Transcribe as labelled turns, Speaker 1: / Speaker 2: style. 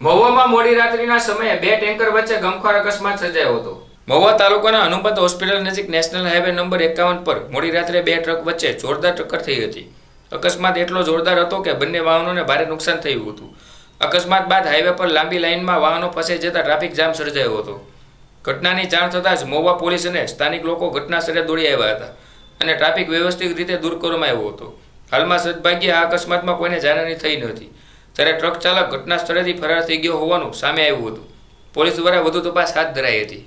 Speaker 1: મહુવામાં મોડી રાત્રિના સમયે બે ટેન્કર વચ્ચે ગમખ્વાર અકસ્માત સર્જાયો હતો. મહુવા તાલુકાના હનુમંત હોસ્પિટલ નજીક નેશનલ હાઈવે નંબર એકાવન પર મોડી રાત્રે બે ટ્રક વચ્ચે જોરદાર ટક્કર થઈ હતી. અકસ્માત એટલો જોરદાર હતો કે બંને વાહનોને ભારે નુકસાન થયું હતું. અકસ્માત બાદ હાઈવે પર લાંબી લાઇનમાં વાહનો ફસાઈ જતા ટ્રાફિક જામ સર્જાયો હતો. ઘટનાની જાણ થતાં જ મહુવા પોલીસ અને સ્થાનિક લોકો ઘટના સ્થળે દોડી આવ્યા હતા અને ટ્રાફિક વ્યવસ્થિત રીતે દૂર કરવામાં આવ્યો હતો. હાલમાં સદભાગ્યે આ અકસ્માતમાં કોઈને જાનહાની થઈ નહોતી ત્યારે ટ્રક ચાલક ઘટના સ્થળેથી ફરાર થઈ ગયો હોવાનું સામે આવ્યું હતું. પોલીસ દ્વારા વધુ તપાસ હાથ ધરાઈ હતી.